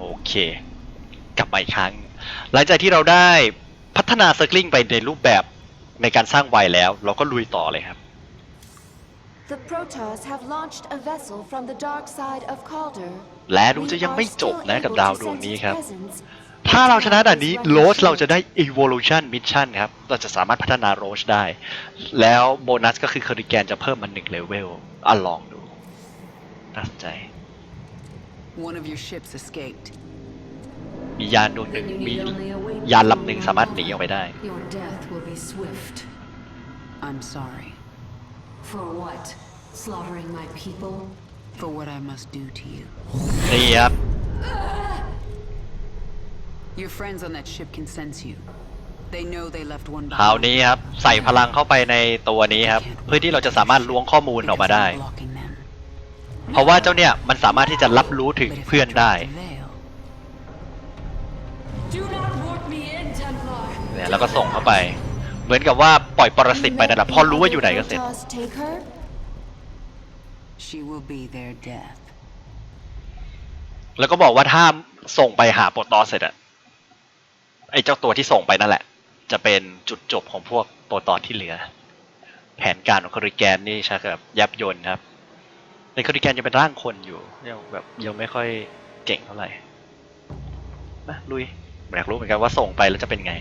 โอเค กลับมาอีกครั้ง หลังจากที่เราได้พัฒนาเซอร์ l ลิงไปในรูปแบบในการสร้างไวแล้ว เราก็ลุยต่อเลยครับ The Protoss have launched a vessel from the dark side of Calder. และดู We จะยัง are ไม่จบ still นะ able กับ to ดาวดวง sense นี้ its ครับ presence. ถ้าเราชนะด่านนี้โรสเราจะได้ evolution mission ครับ เราจะสามารถพัฒนาโรสได้ แล้วโบนัสก็คือค u ริแกนจะเพิ่มมันหนึ่งเลเวลอะลองดูน่าสนใจ One of your ships escaped. มียานดวงหนึ่ง Then you มี need only await ยานลำหนึ่งสามารถหนีออกไปได้ Your death will be swift. I'm sorry For what? Slaughtering my people? for what I must do to you. นี่ครับ Your friends on that ship can sense you. They know they left one คราว behind. นี้ครับ ใส่พลังเข้าไปในตัวนี้ครับ เพื่อที่เราจะสามารถล้วงข้อมูลออกมา because ได้ I'm blocking them. เพราะว่าเจ้าเนี่ยมันสามารถที่จะรับรู้ถึงเพื่อนได้เนี่ยแล้วก็ส่งเข้าไป เหมือนกับว่าปล่อยปรสิตไปนั่นแหละพอรู้ว่าอยู่ไหนก็เสร็จ แล้วก็บอกว่าถ้าส่งไปหาโปรตอนเสร็จอะไอ้เจ้าตัวที่ส่งไปนั่นแหละ จะเป็นจุดจบของพวกโปรตอนที่เหลือ แผนการของคอริแกนนี่ใช่แบบยับยนต์ครับ ในคอริแกนยังเป็นร่างคนอยู่ยังแบบยังไม่ค่อยเก่งเท่าไหร่มาลุยอยากรู้เหมือนกันว่าส่งไปแล้วจะเป็นไง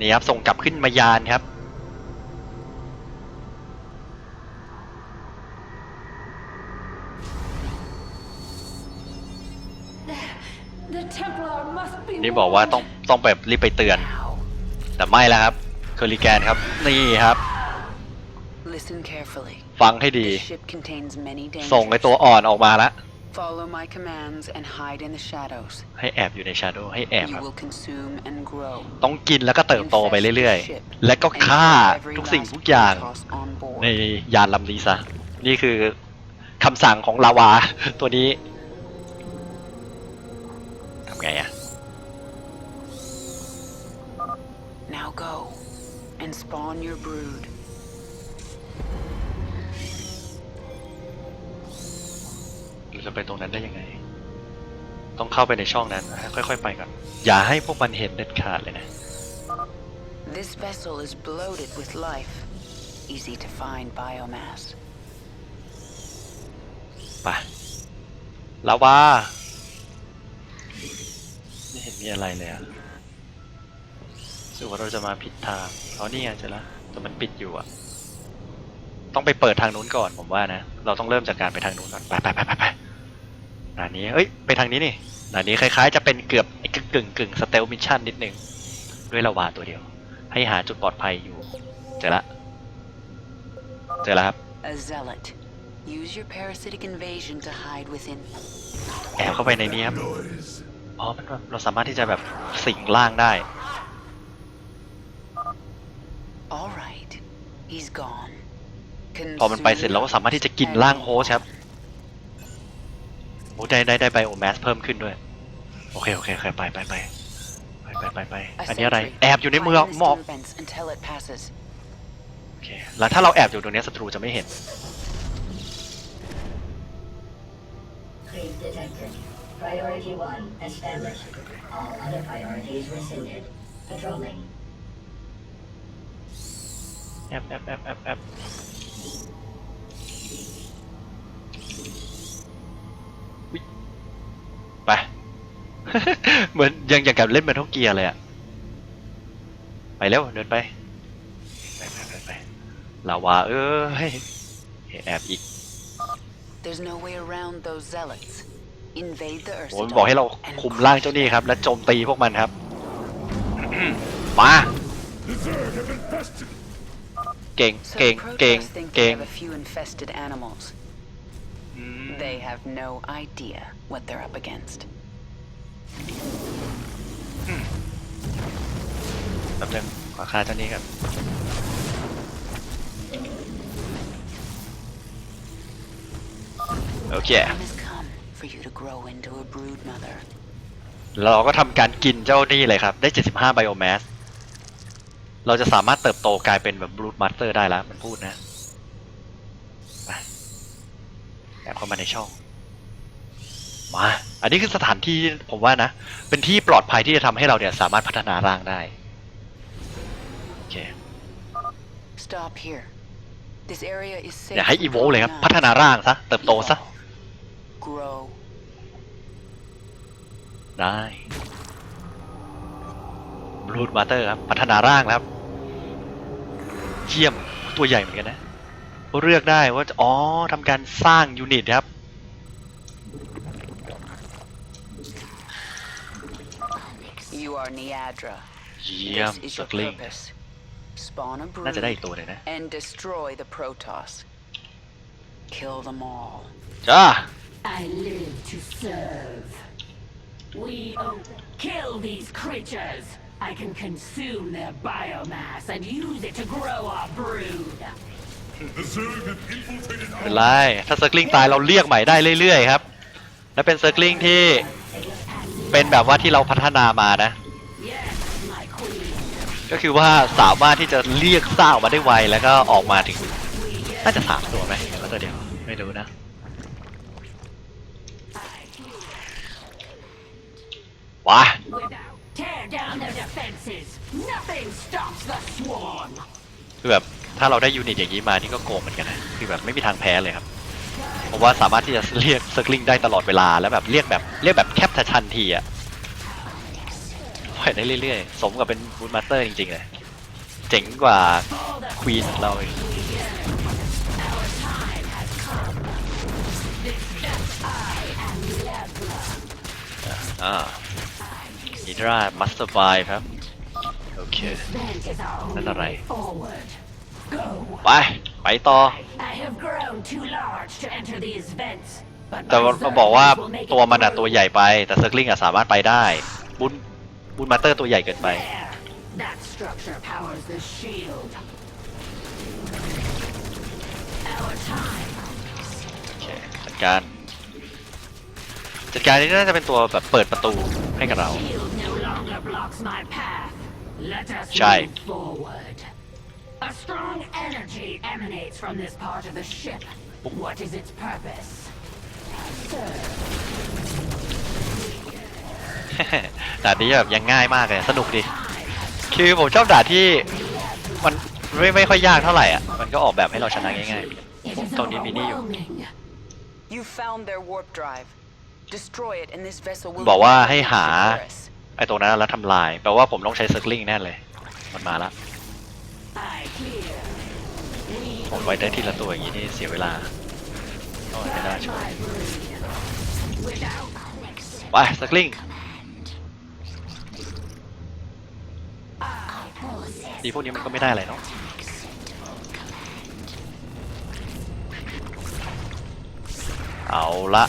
นี่ครับ ส่งกลับขึ้นมายานครับ The Templar must be นี่บอกว่าต้องต้องแบบรีบไปเตือน Now, แต่ไม่แล้วครับคอริแกนครับ นี่ครับ listen carefully. ฟังให้ดี The ship contains many ส่งไอ dangers. ตัวอ่อนออกมาละ Follow my commands and hide in the shadows. ให้แอบอยู่ในชาโดว์ให้แอบค You รับ will consume and grow. ต้องกินแล้วก็เติบโตไปเรื่อยๆ และก็ฆ่า And kill every ทุกสิ่ง last ทุกอย่าง Protoss on board. ในยานลำนี้ซะนี่คือคำสั่งของลาวา ตัวนี้ทำไงอะ Now go and spawn your brood. จะไปตรงนั้นได้ยังไง ต้องเข้าไปในช่องนั้นนะค่อยๆ ไปก่อน อย่าให้พวกมันเห็นเด็ดขาดเลยนะ This vessel is bloated with life. Easy to find biomass. ไปลาวาไม่เห็นมีอะไรเลยอะรู้สึกว่าเราจะมาผิดทางเอานี่ไงเจอแล้วแต่มันปิดอยู่อะต้องไปเปิดทางนู้นก่อนผมว่านะ เราต้องเริ่มจากการไปทางนู้นก่อน ไปไปไปไปไป ด่านนี้เอ้ย ไปทางนี้นี่ด่านนี้คล้ายๆ จะเป็นเกือบกึ่งกึ่งกึ่งสเตลมิชชั่นนิดนึง ด้วยลาวาตัวเดียว ให้หาจุดปลอดภัยอยู่ เจอละ เจอแล้วครับ A zealot. Use your parasitic invasion to hide within. แอบเข้าไปในนี้ครับ อ๋อ มันแบบเราสามารถที่จะแบบสิงล่างได้ All right. He's gone. พอมันไปเสร็จเราก็สามารถที่จะกินร่างโฮสครับ โอ้ได้ได้ได้ไบโอแมสเพิ่มขึ้นด้วย โอเค โอเคโอเคไปไปไปไปไปไปไป A อันนี้อะไร sentry. แอบอยู่ในเมือง Hide in the หมอก steam vents until it passes. โอเค แล้วถ้าเราแอบอยู่ตรงเนี้ยศัตรูจะไม่เห็น Creep detected. Priority 1 established. All other priorities rescinded. Patrolling. แอบแอ เหมือนยังอย่างกับเล่นเมทัลเกียร์เลยอะไปเร็วเดินไปไปไปไปไปลาวาเอ้ยแอบอีก There's no way around those zealots. Invade the โอ้ย Ursa บอกให้เรา and คุมร่างเจ้านี่ครับ และโจมตีพวกมันครับ มาเก่ง So เก่ง the เก่ง Protoss think เก่ they ง have a few infested animals. อืม They have no idea what they're up against. แป๊บนึงขอค่าเจ้านี้กันโอเค Time has come for you to grow into a brood mother. เราก็ทำการกินเจ้านี่เลยครับ ได้ 75 ไบโอแมส เราจะสามารถเติบโตกลายเป็นแบบบลูดมาสเตอร์ได้แล้ว มันพูดนะไปแอบเข้ามาในช่อง มา อันนี้คือสถานที่ผมว่านะ เป็นที่ปลอดภัยที่จะทำให้เราเนี่ยสามารถพัฒนาร่างได้ โอเค Stop here. This area is safe. อย่าให้ for อีโวเลยครับ growing พัฒนาร่างซะ เติบโตซะ Grow. ได้บลูดมาเตอร์ครับ พัฒนาร่างแล้วครับ เยี่ยม ตัวใหญ่เหมือนกันนะก็เลือกได้ว่าจะอ๋อทำการสร้างยูนิตครับ You are Niadra. เยี่ยม This is ส your กลิง purpose. Spawn a น่าจะได้ brood อีกตัวเลยนะ and destroy the Protoss. Kill them all. จ้า I live to serve. We oh, kill these creatures. I can consume their biomass and use it to grow our brood. The Zerg have infiltrated เป็น our ไร ถ้าเซอร์กลิงตายเราเรียกใหม่ได้เรื่อยๆครับ และเป็นเซอร์กลิงที่เป็นแบบว่าที่เราพัฒนามานะ Yes, my queen. ก็คือว่าสามารถที่จะเรียกสร้าออกมาได้ไวแล้วก็ออกมาถึงน่าจะสามตัวไหมแล้วตัวเดียวไม่รู้นะว้าคือแบบถ้าเราได้ยูนิตอย่างนี้มานี่ก็โกงเหมือนกันนะคือแบบไม่มีทางแพ้เลยครับเพราะว่าสามารถที่จะเรียกเซอร์ลิงได้ตลอดเวลาแล้วแบบเรียกแบบเรียกแบบแคปทันทีอะ ปล่อยได้เรื่อยๆ สมกับเป็นบูทมาสเตอร์จริงๆเลย เจ๋งกว่าควีนเราอีกอ่าอิดรามัสเตอร์ไฟครับ โอเค Vent is our only That's all way right. forward. Go. ไป ไปต่อ แต่ my ว่าบอกว่าตัวมันอะตัวใหญ่ไป แต่เซอร์กลิงอะสามารถไปได้ บุญ บุญมาสเตอร์ตัวใหญ่เกินไป There. That structure powers the shield. Our time. โอเคจัดการ จัดการนี้น่าจะเป็นตัวแบบเปิดประตูให้กับเรา Shield no longer blocks my path. Let us Shai. move forward. A strong energy emanates from this part of the ship. What is its purpose? Serve. ด่านนี้แบบยังง่ายมากเลย สนุกดี คือผมชอบด่านที่มันไม่ไม่ค่อยยากเท่าไหร่อะ มันก็ออกแบบให้เราชนะง่าย It is ๆตรงนี้มีนี่อยู่ overwhelming. You found their warp drive. Destroy it and this vessel will บอกว่าให้ return to หา Paris. ไอ้ตรงนั้นแล้วทำลาย แปลว่าผมต้องใช้เซอร์กลิงแน่เลย มันมาละ I hear. We ผมไว้ได้ทีละตัวอย่างนี้นี่เสียเวลาโอ้ยไม่น่าช่วย my brood. Without ไปเซอร์กลิง ดีพวกนี้มันก็ไม่ได้อะไรเนาะเอาละ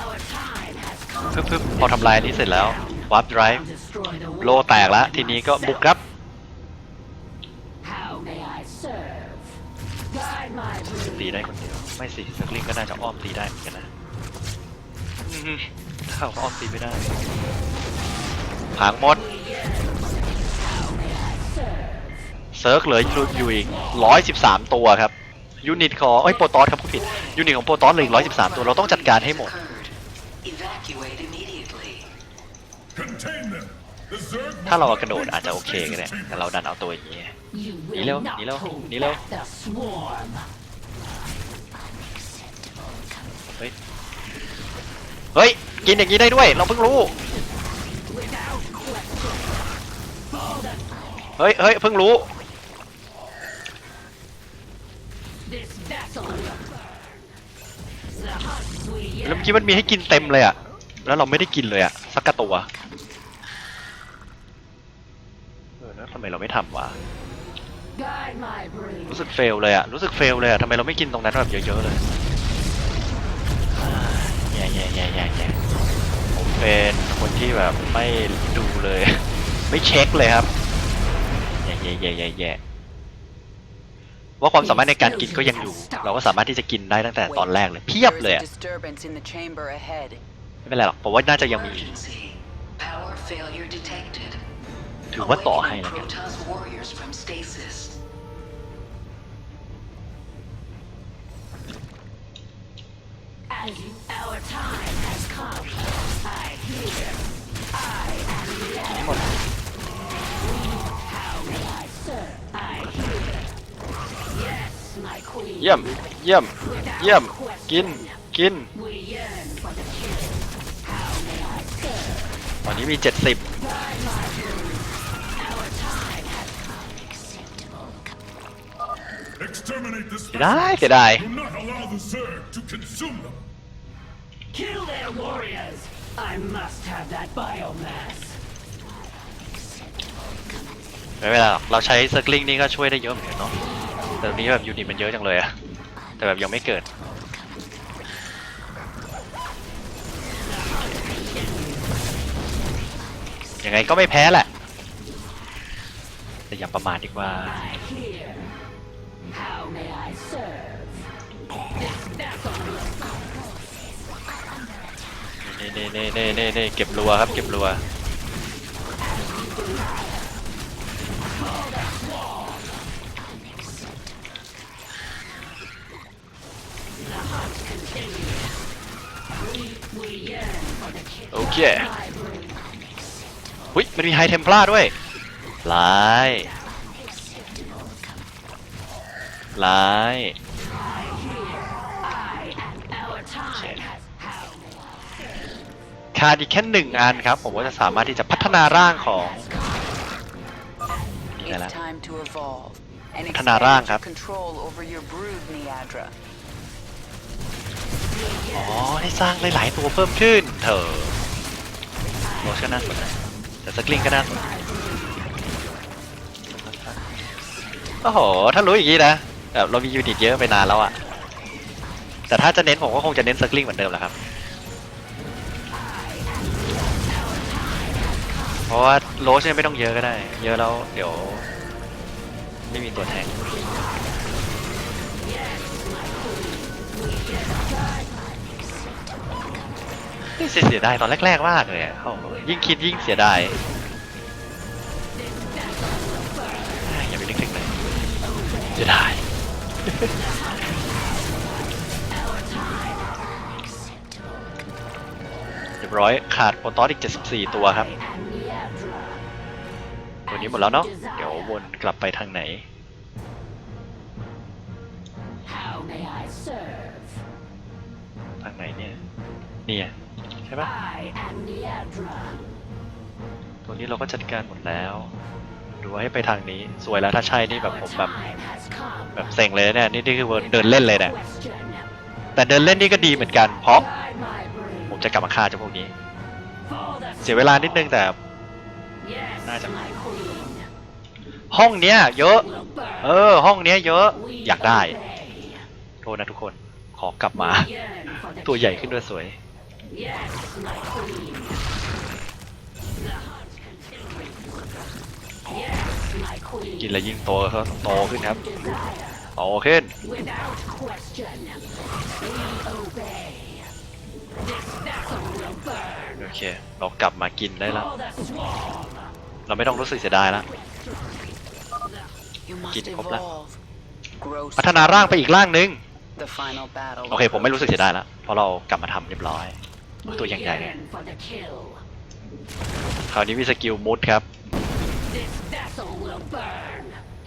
our time has come. พึบพึบพอทำลายนี้เสร็จแล้ววาร์ปไดรฟ์โลแตกแล้ว ทีนี้ก็บุกครับ ตีได้คนเดียว ไม่สิสกลิงก็น่าจะอ้อมตีได้เหมือนกันนะ ถ้าเขาออมตีไม่ได้ผางหมด เซิร์กเหลืออยู่อีกร้อยสิบสามตัวครับ ยูนิตของเอ้ยโปรตอสครับผู้ผิด ยูนิตของโปรตอสเหลืออีกร้อยสิบสามตัว เราต้องจัดการให้หมด ถ้าเรากระโดดอาจจะโอเคก็ได้แต่เราดันเอาตัวอย่างนี้ You Nilo, will not Nilo, hold Nilo. back the swarm. เฮ้ย เฮ้ย กินอย่างนี้ได้ด้วย เราเพิ่งรู้ เฮ้ยเฮ้ยเพิ่งรู้ แล้วเมื่อกี้มันมีให้กินเต็มเลยอะแล้วเราไม่ได้กินเลยอะสักกระตัวเออแล้วทำไมเราไม่ทำวะรู้สึกเฟลเลยอะรู้สึกเฟลเลยอะทำไมเราไม่กินตรงนั้นแบบเยอะๆเลย ย่แย่แย่แย่แย่ผมเป็นคนที่แบบไม่ดูเลย ไม่เช็คเลยครับแย่แย่แย่แย่แย่ว่าความสามารถในการกินก็ยังอยู่ เราก็สามารถที่จะกินได้ตั้งแต่ตอนแรกเลยเพียบเลยอะไม่เป็นไรหรอกผมว่าน่าจะยังมีถือว่าต่อให้แล้วกัน our time has come. I hear. I am the นี่หมด How may I serve? I hear. Yes, my queen. เยี่ยม เยี่ยม เยี่ยม กิน กิน We yearn for the kill. How may I serve? ตอนนี้มี 70 Our time has come. Acceptable. Exterminate this เสียดาย vessel. เสียดาย Do not allow the Zerg to consume them. Kill their warriors. I must have that biomass. ไม่เป็นไรหรอกเราใช้เซอร์กลิงนี่ก็ช่วยได้เยอะเหมือนกันเนาะแต่ตรงนี้แบบยูนิตมันเยอะจังเลยอะแต่แบบยังไม่เกิด ยังไงก็ไม่แพ้แหละ แต่อย่าประมาทดีกว่า I hear. นี่นี่นี่นี่นี่นี่เก็บรัวครับ เก็บรัวโอเคหุ้ยมันมีไฮเทมพลาด้วยลายลาย ขาดอีกแค่หนึ่งอันครับ ผมว่าจะสามารถที่จะพัฒนาร่างของนี่ไง It's ล่ะ time to evolve and พัฒนาร่าง expand ครับ your control over your brood, Niadra. อ๋อได้สร้างหลายๆตัวเพิ่มขึ้น เถอะโรสก็น่าสนนะแต่สกลิงก็น่าสนโอ้โห ถ้ารู้อย่างนี้นะแบบเรามียูนิตเยอะไปนานแล้วอะแต่ถ้าจะเน้นผมก็คงจะเน้นสกลิงเหมือนเดิมแหละครับ เพราะว่าโรสเนี่ยไม่ต้องเยอะก็ได้ เยอะแล้วเดี๋ยว ไม่มีตัวแทงนี่เสียดายตอนแรกๆมากเลยอะโอ้โหยิ่งคิดยิ่งเสียดายอย่าไปนึกถึงเลยเสียดายเรียบร้อยขาดโปรตอสอีก 74 ตัวครับ วนี้หมดแล้วเนาะเดี๋ยววนกลับไปทางไหน How may I serve? ทางไหนเนี่ยเนี่ยใช่ปะ I am Niadra. ตัวนี้เราก็จัดการหมดแล้ว ดูว่าให้ไปทางนี้สวยแล้วถ้าใช่นี่แบบผมแบบ Time has come. แบบเซ็งเลยนะเนี่ยนี่นี่คือเดินเล่นเลยเนี่ย Question. แต่เดินเล่นนี่ก็ดีเหมือนกันเพราะ Guide my ผม brood. จะกลับมาฆ่าเจ้าพวกนี้ For the เสียเวลานิดนึงแต่ น่าจะห้องเนี้ย เยอะ เออ ห้องเนี้ยเยอะ อยากได้ โทษนะทุกคน ขอกลับมา ตัวใหญ่ขึ้นด้วยสวย กินแล้วยิ่งโตเขาโตขึ้นครับโอเคโอเค เรากลับมากินได้แล้ว เราไม่ต้องรู้สึกเสียดายแล้ว You must Get cobra. evolve. Grow พัฒนาร่างไปอีกร่างนึง The final battle. โอเค ผมไม่รู้สึกเสียดายแล้วเพราะเรากลับมาทำเรียบร้อย We ตัวอย่างใหญ่เลย yearn for the kill. คราวนี้มีสกิลมุดครับ This vessel will burn.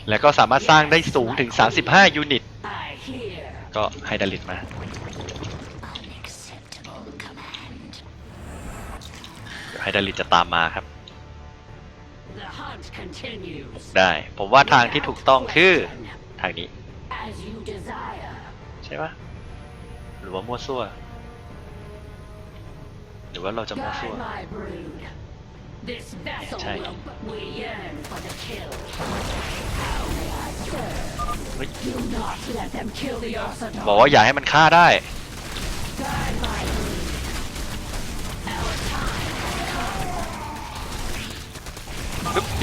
แล้วก็สามารถสร้างได้สูงถึง 35 ยูนิต I hear. ก็ให้ดาริตมา Unacceptable command. เดี๋ยวให้ดาริตจะตามมาครับ The hunt continues. ได้ ผมว่าทางที่ถูกต้องคือทางนี้ As you desire. ใช่ปะหรือว่ามั่วซั่ว หรือว่าเราจะมั่วซั่ว Guide my brood. This vessel Take. will. We yearn for the kill. How may I serve? เฮ้ย Do not let them kill the บอก Orthodox. ว่าอย่าให้มันฆ่าได้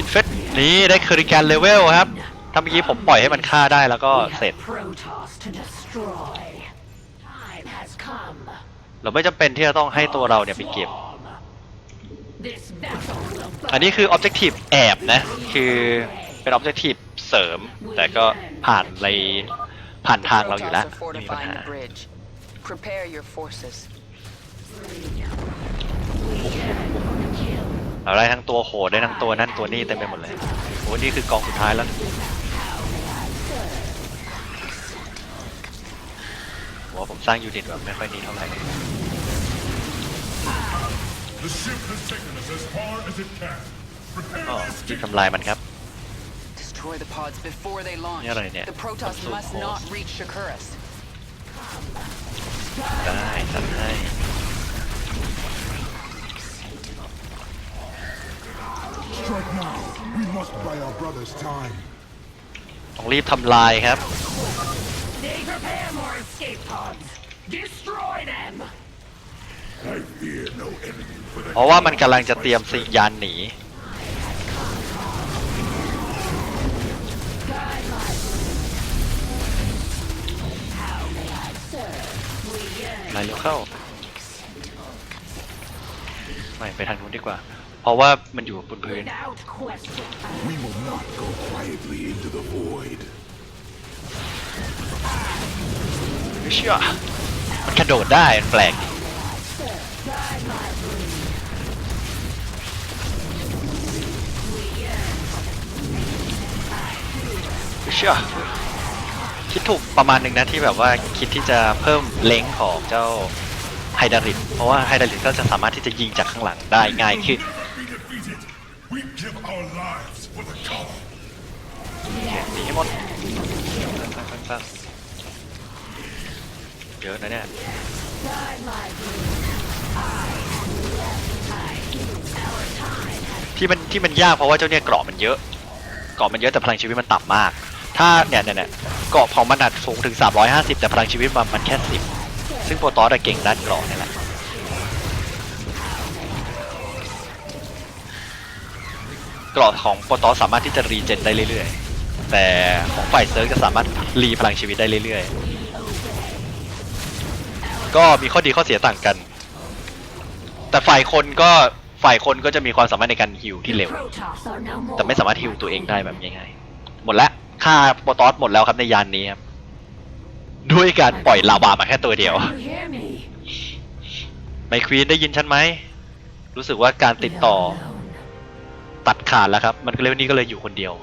เฟสนี่ได้เคอริแกนเลเวลครับ ถ้าเมื่อกี้ผมปล่อยให้มันฆ่าได้แล้วก็ We เสร็จ have Protoss to destroy. Time has come. เราไม่จำเป็นที่จะต้องให้ตัวเราเนี่ยไปเก็บ This vessel will burn. อันนี้คือ Objective แอบนะ คือเป็น Objective เสริม แต่ก็ผ่านในผ่านทางเราอยู่แล้ว Protoss are ไม่มีปัญ fortifying หา the bridge. Prepare your forces. เราได้ทั้งตัวโหดได้ทั้งตัวนั่นตัวนี่เต็มไปหมดเลยโอ้นี่คือกองสุดท้ายแล้วผมว่าผมสร้างยูนิตแบบไม่ค่อยนี้เท่าไหร่ The ship has taken us as far as it can. Prepare ก็ this จิตทำลายมันครับ Destroy the pods before they launch. Yeah, right, yeah. The Protoss Absolute must balls. not reach Shakuras. ได้จัดให้ Strike now. We must buy our brothers time. ต้องรีบทำลายครับ They prepare more escape pods. Destroy them. I fear no enemy for the เพราะว่ามันกำลังจะเตรียมสิยานหนีไหลเร็วเข้า ไม่ไปทางนู้นดีกว่า เพราะว่ามันอยู่บนพื้น Without question. We will not go quietly into the void. ไม่เชื่อมันกระโดดได้มันแปลกดีไม่เชื่อคิดถูกประมาณหนึ่งนะที่แบบว่าคิดที่จะเพิ่มเล้งของเจ้าไฮดารินเพราะว่าไฮดารินก็จะสามารถที่จะยิงจากข้างหลังได้ง่ายขึ้น ตั้งตั้งเยอะนะเนี่ยที่มันที่มันยากเพราะว่าเจ้าเนี่ยเกราะมันเยอะเกราะมันเยอะแต่พลังชีวิตมันต่ำมาก ถ้าเนี่ยเนี่ยเนี่ยเกราะของมันอาจสูงถึง 350 แต่พลังชีวิตมันมันแค่ 10 ซึ่งโปรตอสอะเก่งด้านเกราะนี่แหละเกราะของโปรตอสสามารถที่จะรีเจนได้เรื่อยๆ แต่ของฝ่ายเซิร์ฟจะสามารถรีพลังชีวิตได้เรื่อยๆ ก็มีข้อดีข้อเสียต่างกัน แต่ฝ่ายคนก็ฝ่ายคนก็จะมีความสามารถในการฮิวที่เร็ว แต่ไม่สามารถฮิวตัวเองได้แบบง่ายๆ หมดล้วค่าโปรตอสหมดแล้วครับในยานนี้ครับ ด้วยการปล่อยลาวามาแค่ตัวเดียว ไมควีนได้ยินฉันไหม รู้สึกว่าการติดต่อตัดขาดแล้วครับ มันก็เลยวันนี้ก็เลยอยู่คนเดียว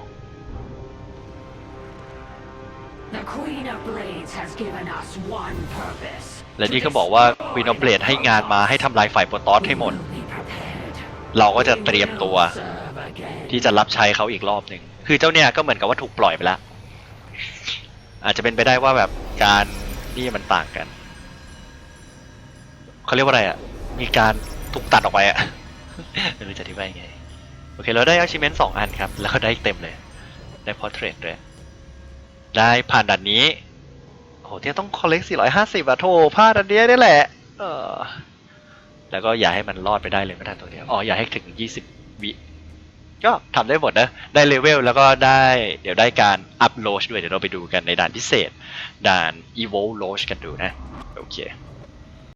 และนี่ก็บอกว่าควีนอเบลดให้งานมาให้ทำลายฝ่ายโปรตอสให้หมด เราก็จะเตรียมตัวที่จะรับใช้เขาอีกรอบหนึ่ง คือเจ้าเนี่ยก็เหมือนกับว่าถูกปล่อยไปแล้ว อาจจะเป็นไปได้ว่าแบบการนี่มันต่างกัน เขาเรียกว่าอะไรอะ มีการถูกตัดออกไปอะไม่รู้จะอธิบายยังไง โอเค เราได้ achievement สองอันครับ แล้วก็ได้เต็มเลย ได้ portrait ด้วย ได้ผ่านด่านนี้โอ้โหที่ต้องคอลเลกซ์450อะโถพลาดอันเนี้ยนี่แหละ เออ แล้วก็อย่าให้มันรอดไปได้เลยไม่ทันตัวเดียว อ๋อ อย่าให้ถึง 20 วิ ก็ทำได้หมดนะ ได้เลเวลแล้วก็ได้ เดี๋ยวได้การอัพโลชด้วย เดี๋ยวเราไปดูกันในด่านพิเศษ ด่าน evo l o กันดูนะ โอเค